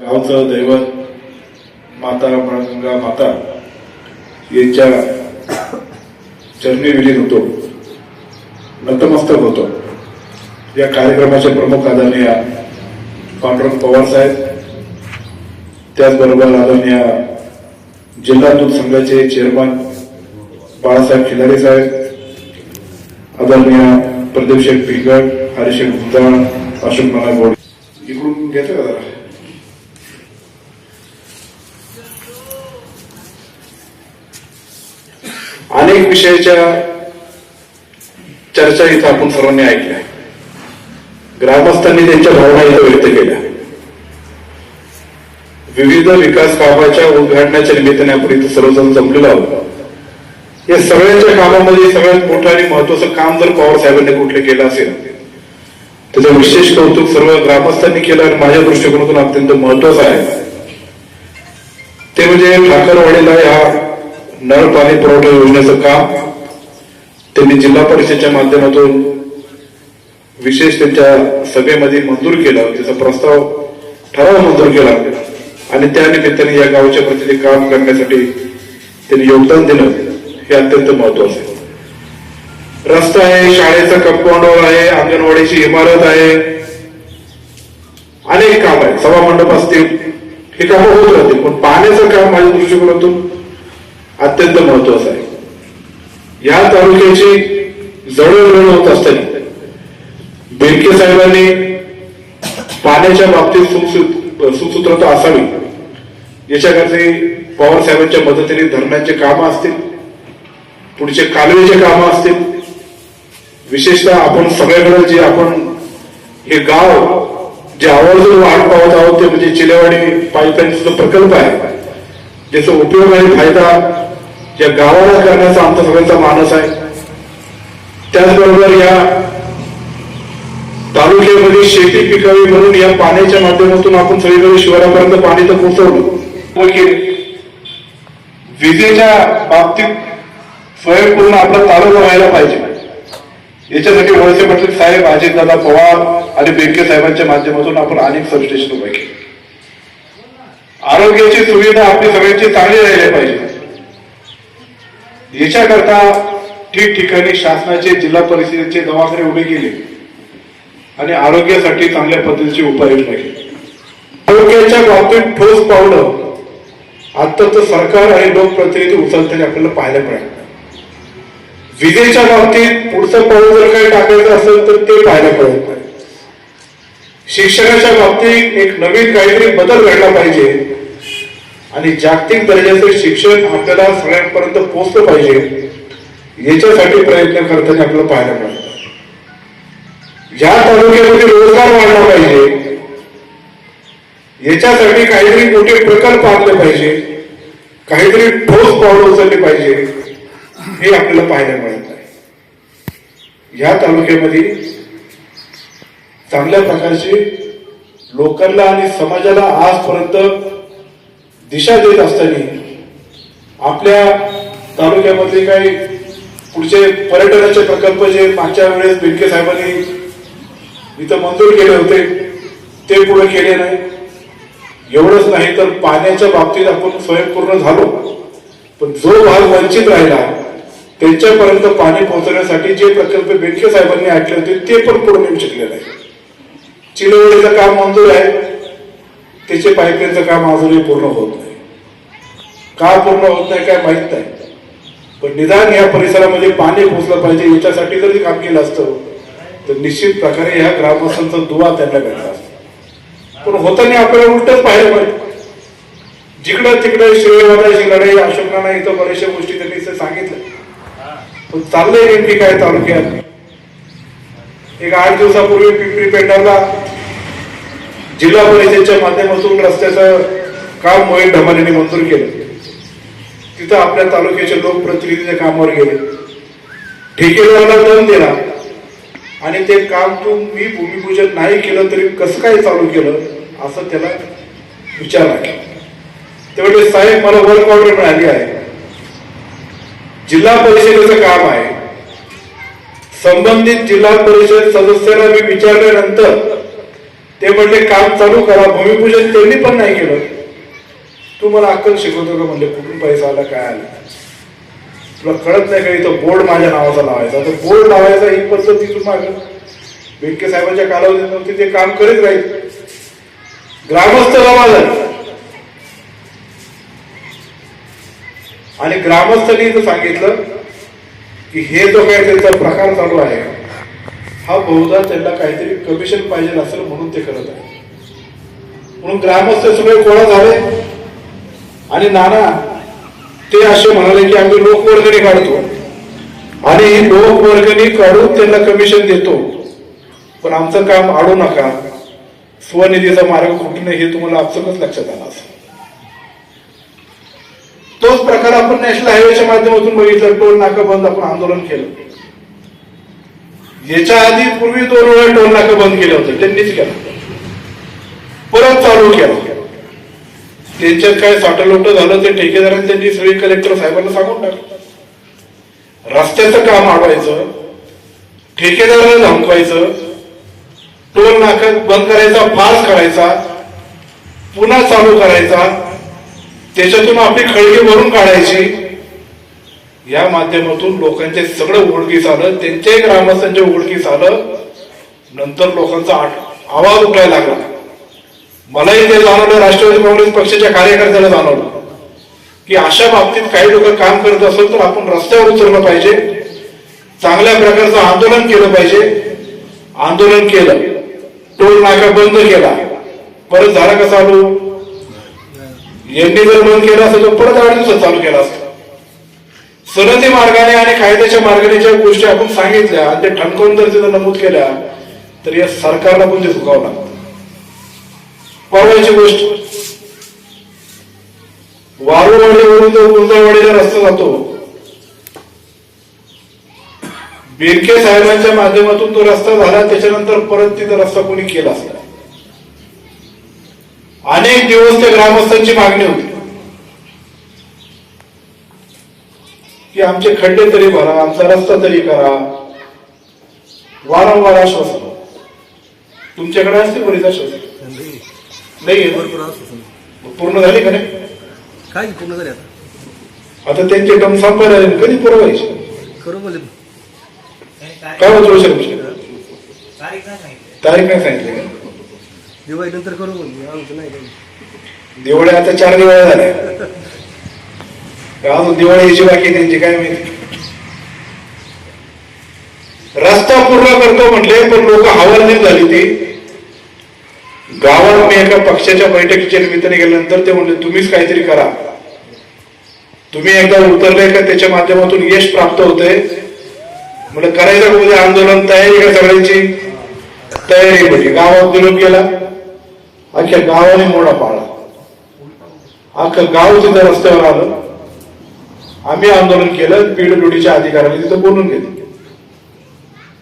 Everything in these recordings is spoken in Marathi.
गावचं दैवत माता गंगा माता यांच्या चरणी विलीन होतो. नतमस्तक होतो. या कार्यक्रमाचे प्रमुख आदरणीय पांडुरंग पवार साहेब त्याचबरोबर आदरणीय जिल्हा दूध संघाचे चेअरमन बाळासाहेब खिलारे साहेब आदरणीय प्रदीप शेठ पिंगड हरिशेठ भुताळ अशोक मला गोडे. इकडून घेतो का जरा? अनेक विषयाच्या चर्चा इथं आपण सर्वांनी ऐकल्या. ग्रामस्थांनी त्यांच्या भावना इथं व्यक्त केल्या. विविध विकास कामाच्या उद्घाटनाच्या निमित्ताने आपण इथे सर्वजण जमलेलो आहोत. या सगळ्यांच्या कामामध्ये सगळ्यात मोठं आणि महत्वाचं काम जर पवार साहेबांनी कुठले केलं असेल त्याचं विशेष कौतुक सर्व ग्रामस्थांनी केलं आणि माझ्या दृष्टिकोनातून अत्यंत महत्वाचं आहे. ते म्हणजे ठाकरवाडीला या नळ पाणी पुरवठा योजनेचं काम त्यांनी जिल्हा परिषदेच्या माध्यमातून विशेष त्यांच्या सभेमध्ये मंजूर केलं त्याचा प्रस्ताव ठराव मंजूर केला. आणि त्या निमित्ताने या गावच्या प्रतीने काम करण्यासाठी त्यांनी योगदान दिलं. हे अत्यंत महत्वाचं आहे. रस्ता आहे शाळेचा कंपाऊंड वॉल आहे अंगणवाडीची इमारत आहे. अनेक काम आहेत. सभा मंडप असतील हे कामं होत राहतील पण पाण्याचं काम माझ्या दृष्टिकोनातून अत्यंत महत्वाचं आहे. या तालुक्याची जडणघडण होत असताना बेनके साहेबांनी पाण्याच्या बाबतीत सुसु- सुसूत्रता असावी. याच्याकरता पवार साहेबांच्या मदतीने धरणांचे कामं असतील पुढचे कालवेचे कामं असतील. विशेषतः आपण सगळ्याकडे जे आपण हे गाव जे आवर्जून वाढ पाहत आहोत ते म्हणजे चिलेवाडी पाईपलाईनचा जो प्रकल्प आहे ज्याचा उपयोग आणि फायदा या गावाला करण्याचा आमचा सगळ्यांचा मानस आहे. त्याचबरोबर या तालुक्यामध्ये शेती पिकावी म्हणून या पाण्याच्या माध्यमातून आपण सगळीकडे शिवारापर्यंत पाणी तर पोहोचवलं. वकील विजेच्या बाबतीत स्वयंपूर्ण आपला तालुका व्हायला पाहिजे. याच्यासाठी वळसे पाटील साहेब अजितदादा पवार आणि बेंके साहेबांच्या माध्यमातून आपण अनेक सबस्टेशन उभे केले. आरोग्याची सुविधा आपली सगळ्यांची चांगली राहिली पाहिजे. याच्याकरता ठिकठिकाणी शासनाचे जिल्हा परिषदेचे दवाखाने उभे केले. आणि आरोग्यासाठी चांगल्या पद्धतीची उपाययोजना केली. आरोग्याच्या बाबतीत ठोस पावलं आता तर सरकार आणि लोकप्रतिनिधी उचलताना आपल्याला पाहायला मिळालं. विजेच्या बाबतीत पुढचं पाऊल जर काही टाकायचं असेल तर ते पाहायला मिळत नाही शिक्षणाच्या बाबतीत एक नवीन काहीतरी बदल घडला पाहिजे. आणि जागतिक दर्जाचं शिक्षण आपल्याला सगळ्यांपर्यंत पोहोचलं पाहिजे. याच्यासाठी प्रयत्न करताना आपल्याला पाहायला मिळतं या तालुक्यामध्ये रोजगार वाढला पाहिजे. याच्यासाठी काहीतरी मोठे प्रकल्प आणले पाहिजे. काहीतरी ठोस पावलं उचलली पाहिजे. हे आपल्याला पाहायला मिळत आहे. या तालुक्यामध्ये चांगल्या प्रकारचे लोकांना आणि समाजाला आजपर्यंत दिशा देत असताना आपल्या तालुक्यामध्ये काही पुढचे पर्यटनाचे प्रकल्प जे मागच्या वेळेस बेनके साहेबांनी इथं मंजूर केले होते ते पुढे केले नाही. एवढंच नाही तर पाण्याच्या बाबतीत आपण स्वयंपूर्ण झालो. पण जो भाग वंचित राहिला त्यांच्यापर्यंत पाणी पोहोचण्यासाठी जे प्रकल्प बेनके साहेबांनी ऐकले होते ते पण पुढे नेऊ शकले नाही. चिलवडीचं काम मंजूर आहे. त्याचे पाईपलाईनचं काम अजूनही पूर्ण होत नाही. का पूर्ण होत नाही काय माहीत नाही. पण निदान या परिसरामध्ये पाणी पोहोचलं पाहिजे याच्यासाठी जर काम केलं असतं तर निश्चित प्रकारे ह्या ग्रामस्थांचा दुवा त्यांना भेटला असतो. पण होताना आपल्याला उलटच पाहायला पाहिजे जिकडं तिकडे शिवेवादाची लढाई अशोकांना इथं बऱ्याचशा गोष्टी त्यांनी इथं सांगितलं पण चाललंय नेमकी काय तालुक्यात? एक आठ दिवसापूर्वी पिंपरी पेंढारला जिल्हा परिषदेच्या माध्यमातून रस्त्याचं काम मोहित ढमालेने मंजूर केलं. तिथं आपल्या तालुक्याचे लोकप्रतिनिधीच्या कामावर गेले. ठेकेदाराला दम दिला. आणि ते काम तू मी भूमिपूजन नाही केलं तरी कसं काय चालू केलं असं त्याला विचारला ते म्हणजे साहेब मला वर्क ऑर्डर मिळाली आहे. जिल्हा परिषदेचं काम आहे. संबंधित जिल्हा परिषद सदस्याला मी विचारल्यानंतर ते म्हणले काम चालू करा भूमिपूजन त्यांनी पण नाही केलं. तू मला अक्कल शिकवतो का म्हणले कुठून पैसा आला काय आला? तुला कळत नाही का इथं बोर्ड माझ्या नावाचा लावायचा? तर बोर्ड लावायचा ही पद्धत तिथून माग. बेटके साहेबांच्या कालावधीत नव्हती ते काम करीत राहील. ग्रामस्थ लावा आणि ग्रामस्थांनी इथं सांगितलं की हे जो काही त्यांचा प्रकार चालू आहे हा बहुधा त्यांना काहीतरी कमिशन पाहिजे असेल म्हणून ते करत आहे. म्हणून ग्रामस्थ सगळे कोणा झाले. आणि नाना ते असे म्हणाले की आम्ही लोक वर्गणी काढतो. आणि लोक वर्गणी काढून त्यांना कमिशन देतो. पण आमचं काम आडू नका. स्वनिधीचा मार्ग कुठून हे तुम्हाला आपसकच लक्षात आलं असेल. तोच प्रकार आपण नॅशनल हायवेच्या माध्यमातून बघितलं. टोल नाका बंद आपण आंदोलन केलं. याच्या आधी पूर्वी दोन वेळा टोल नाका बंद केलं होतं त्यांनीच केलं. परत चालू केलं. त्यांच्यात काय साठलोट झालं ते ठेकेदारांनी त्यांची सगळी कलेक्टर साहेबांना सांगून टाकलं. रस्त्याचं काम आडवायचं ठेकेदाराला धमकवायचं टोल नाका बंद करायचा फास करायचा पुन्हा चालू करायचा त्याच्यातून आपली खळगी भरून काढायची. या माध्यमातून लोकांचे सगळं ओळखीस आलं त्यांच्याही ग्रामस्थांच्या ओळखीस आलं नंतर लोकांचा आट- आवाज उठायला लागला. मलाही ते जाणवलं राष्ट्रवादी काँग्रेस पक्षाच्या कार्यकर्त्याला जाणवलं. की अशा बाबतीत काही लोक काम करत असेल तर आपण रस्त्यावर उतरलं पाहिजे. चांगल्या प्रकारचं आंदोलन केलं पाहिजे. आंदोलन केलं. टोल नाका बंद केला. परत झाला का चालू यांनी जर बंद केला असेल तर परत आठ दिवसात चालू केला असतं. सनदी मार्गाने आणि कायद्याच्या मार्गाने ज्या गोष्टी आपण सांगितल्या आणि ते ठणकावून जर तिथं नमूद केल्या तर या सरकारला पण ते झुकावं लागतं. पाहुण्याची गोष्ट. वारुवाडीवरून तो गुंजळवाडीला रस्ता जातो. बिरके साहेबांच्या माध्यमातून तो रस्ता झाला त्याच्यानंतर परत तिथं रस्ता कोणी केला असला अनेक दिवस त्या ग्रामस्थांची मागणी होती. की आमचे खड्डे तरी भरा आमचा रस्ता तरी करा. वारंवार आश्वासन. तुमच्याकडे असते बरीच आश्वासन. नाही भरपूर असतो पूर्ण झाली का नाही? काय पूर्ण झाले आता? आता त्यांचे टर्म संपायला आले. कधी पुरवायचे करू बोले काय होतो शर्म तारीख नाही सांगितली. तारीख नाही सांगितली का? दिवाळी नंतर करू बोलले आमचं नाही दिवाळी आता चार दिवाळ्या झाल्या अजून दिवाळी याची बाकी त्यांची काय माहिती? रस्ता पूर्ण करतो म्हटले पण लोक हवालदिल झाली ती. गावात मी एका पक्षाच्या बैठकीच्या निमित्ताने गेल्यानंतर ते म्हणले तुम्हीच काहीतरी करा. तुम्ही एकदा उतरले का? त्याच्या माध्यमातून यश प्राप्त होते म्हणजे करायचं म्हणजे उद्या आंदोलन तयारी का सगळ्यांची तयारी म्हणजे गावात निरोप गेला अख्ख्या गावाने मोडा पाळला अख्खं गाव तिथं रस्त्यावर आलं. आम्ही आंदोलन केलं. पीडब्ल्यूडीच्या अधिकाऱ्यांनी तिथं बोलून घेतलं.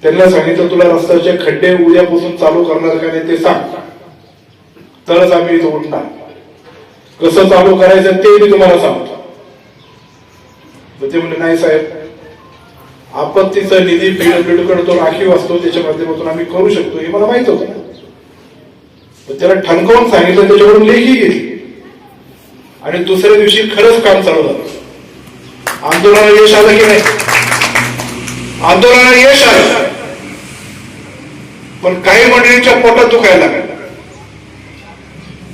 त्यांना सांगितलं तुला रस्त्याचे खड्डे उद्यापासून चालू करणार का नाही ते सांग. तरच आम्ही इथं उठणार कसं चालू करायचं ते मी तुम्हाला सांगतो. मग ते म्हणजे नाही साहेब आपत्तीचा निधी पीडब्ल्यूडी कडे तो राखीव असतो त्याच्या माध्यमातून आम्ही करू शकतो हे मला माहीत होतं. पण त्याला ठणकावून सांगितलं त्याच्याकडून लेखी घेतली आणि दुसऱ्या दिवशी खरंच काम चालू झालं. आंदोलनाला यश आलं की नाही? आंदोलनाला यश आलं. पण काही मंडळींच्या पोटात दुखायला लागलं.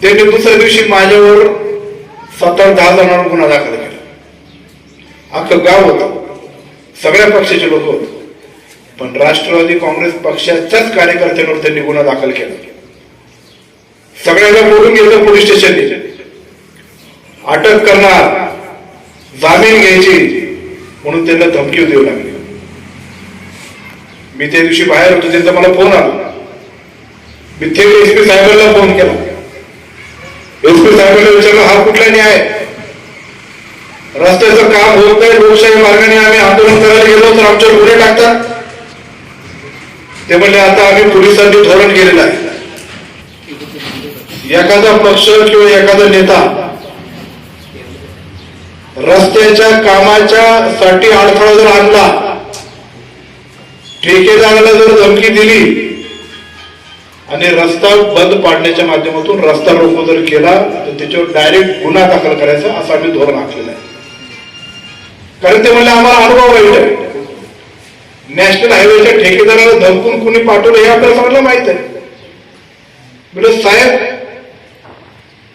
त्यांनी दुसऱ्या दिवशी माझ्यावर सात आठ दहा जणांवर गुन्हा दाखल केला. अख्खं गाव होतं. सगळ्या पक्षाचे लोक होते. पण राष्ट्रवादी काँग्रेस पक्षाच्याच कार्यकर्त्यांवर त्यांनी गुन्हा दाखल केला. सगळ्यांना बोलून घेतलं पोलीस स्टेशनने. अटक करणार. जामीन घ्यायची. म्हणून त्यांना धमकी देऊ लागली. मी त्या दिवशी बाहेर होतो त्यांचा मला फोन आला. मी थेट एसपी साहेबांना फोन केला. साहेबांना विचारलं हा कुठला न्याय? रस्त्याचं काम होत नाही लोकशाही मार्गाने आम्ही आंदोलन करायला गेलो तर आमच्यावर गुन्हे टाकतात? ते म्हणले आता आम्ही पोलिसांनी धोरण केलेलं आहे. एखादा पक्ष किंवा एखादा नेता रस्त्याच्या कामाच्या साठी अडथळा जर आणला ठेकेदाराला जर धमकी दिली आणि रस्ता बंद पाडण्याच्या माध्यमातून रस्ता रोको जर केला तर त्याच्यावर डायरेक्ट गुन्हा दाखल करायचा असं आम्ही धोरण आखलेलं आहे. कारण ते म्हणले आम्हाला अनुभव वाईट आहे नॅशनल हायवेच्या ठेकेदाराला धमकून कुणी पाठवलं हे आपल्याला सगळ्यांना माहीत आहे. म्हणजे साहेब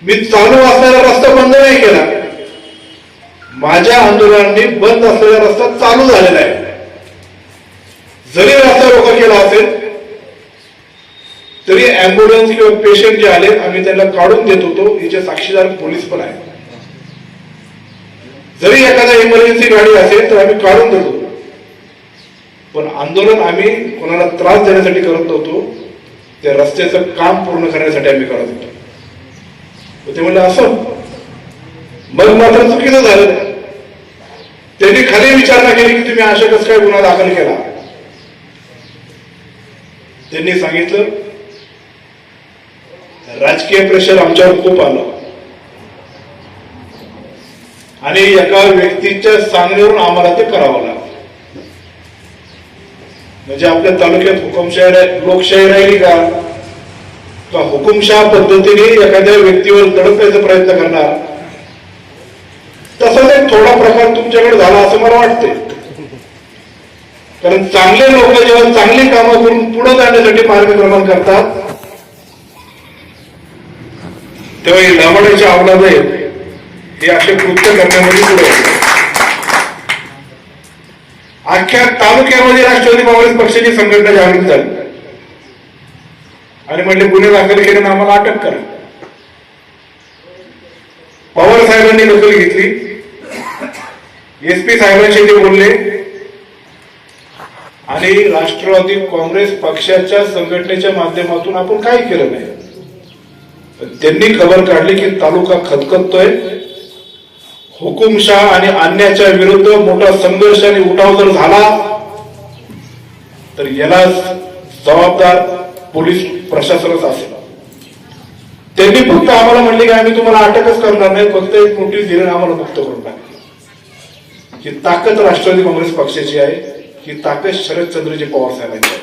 मी चालू असलेला रस्ता बंद नाही केला. माझ्या आंदोलनाने बंद असलेला रस्ता चालू झालेला आहे. जरी रस्ता रोका केला असेल तरी अँब्युलन्स किंवा पेशंट जे आले आम्ही त्यांना काढून देत होतो. याचे साक्षीदार पोलीस पण आहे जरी एखादा इमर्जन्सी गाडी असेल तर आम्ही काढून देतो. पण आंदोलन आम्ही कोणाला त्रास देण्यासाठी करत नव्हतो. त्या रस्त्याचं काम पूर्ण करण्यासाठी आम्ही करत होतो. ते म्हणलं असं. मग मात्र चुकीचं झालं. त्यांनी खाली विचारणा केली की तुम्ही अशा कसं काय गुन्हा दाखल केला? त्यांनी सांगितलं राजकीय प्रेशर आमच्यावर खूप आलं. आणि एका व्यक्तीच्या सांगण्यावरून आम्हाला ते करावं लागलं. म्हणजे आपल्या तालुक्यात हुकुमशाही लोकशाही राहिली का? का हुकुमशाह पद्धतीने एखाद्या व्यक्तीवर दडपण्याचा प्रयत्न करणार? तसाच एक थोडा प्रकार तुमच्याकडे झाला असं मला वाटतंय. कारण चांगले लोक जेव्हा चांगली कामं करून पुढे जाण्यासाठी मार्गक्रमण करतात तेव्हा ही लावण्याची अवलाद आहेत हे असे कृत्य करण्यामध्ये पुढे अख्ख्या तालुक्यामध्ये राष्ट्रवादी काँग्रेस पक्षाची संघटना जागृत झाली. आणि म्हणले गुन्हे दाखल केले आम्हाला अटक करा. पवार साहेबांनी दखल घेतली. एस पी साहेबांशी ते बोलले. आणि राष्ट्रवादी काँग्रेस पक्षाच्या संघटनेच्या माध्यमातून आपण काय केलं नाही. त्यांनी खबर काढली की तालुका खतखततोय हुकुमशाह आणि अन्याच्या विरुद्ध मोठा संघर्ष आणि उठाव जर झाला तर याला जबाबदार पोलीस प्रशासनच असेल. त्यांनी फक्त आम्हाला म्हणले की आम्ही तुम्हाला अटकच करणार नाही फक्त एक नोटीस दिली आम्हाला मुक्त करून टाकली. ही ताकद राष्ट्रवादी काँग्रेस पक्षाची आहे. ही ताकद शरदचंद्रजी पवार साहेबांची आहे.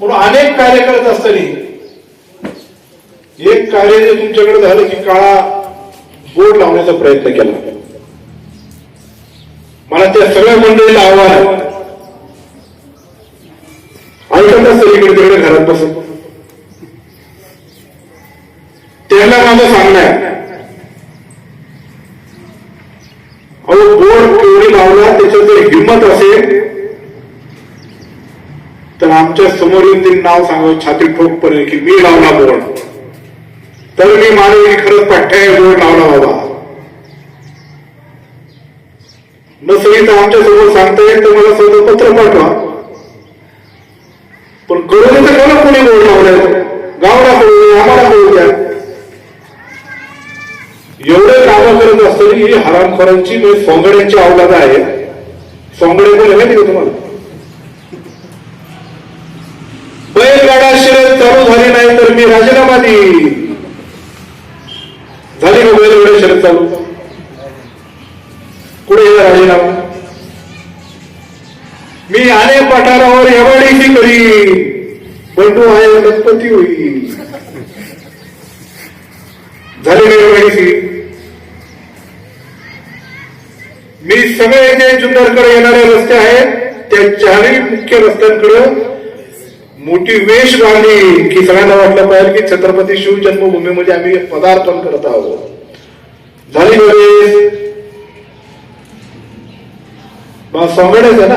म्हणून अनेक कार्य करत असताना एक कार्य जे तुमच्याकडे झालं की काळा बोर्ड लावण्याचा प्रयत्न केला. मला त्या सगळ्या मंडळीला आव्हान आहे. ऐकत सगळीकडे इकडे तिकडे घरात बसून. त्यांना माझं सांगणं आहे. अहो बोर्ड केवढी लावला त्याच्यात जर हिंमत असेल तर आमच्यासमोर येऊन ते नाव सांगावं छाती ठोकपर्यंत की मी लावला बोर्ड. तर मी मानवी खरंच पठ्ठ्या बोर्ड लावला बाबा. नसली तर आमच्यासोबत सांगता येईल तर मला स्वतः पत्र पाठवा. पण करून तर कोणा कोणी गोड लावलाय? गावाला कळू द्या, आम्हाला कळू द्या. एवढे कामं करत असताना ही हरामखोरांची म्हणजे सोंगड्यांची अवलाद आहे. सोंगडे कोण माहिती का तुम्हाला? बैलगाडा शिरत चालू झाली नाही तर मी राजीनामा देईन. झाली का एवढे शर्यत चालू कुठे गेला राजीनामा मी आले पठारावर एवढीशी करी बंडू आहे गणपती होईल. झाली का एवढीशी मी सगळे जे जुन्नरकडे येणारे रस्ते आहेत त्या चारही मुख्य रस्त्यांकडे मोठी वेश बांधली की सगळ्यांना वाटलं पाहिजे की छत्रपती शिव जन्मभूमीमध्ये आम्ही पदार्पण करत आहोत. झाली सोंगड्याच आहे ना?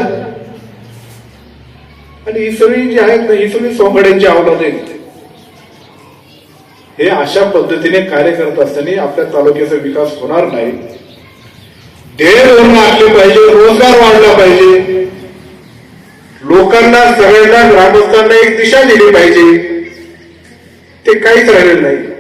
आणि ही सगळी जी आहेत ना ही सगळी सोंगड्यांची अवलाद आहेत हे अशा पद्धतीने कार्य करत असताना आपल्या तालुक्याचा विकास होणार नाही. ध्येय धोरण आखले पाहिजे रोजगार वाढला पाहिजे. लोकांना सगळ्यांना ग्रामस्थांना एक दिशा दिली पाहिजे. ते काहीच राहिलेलं नाही.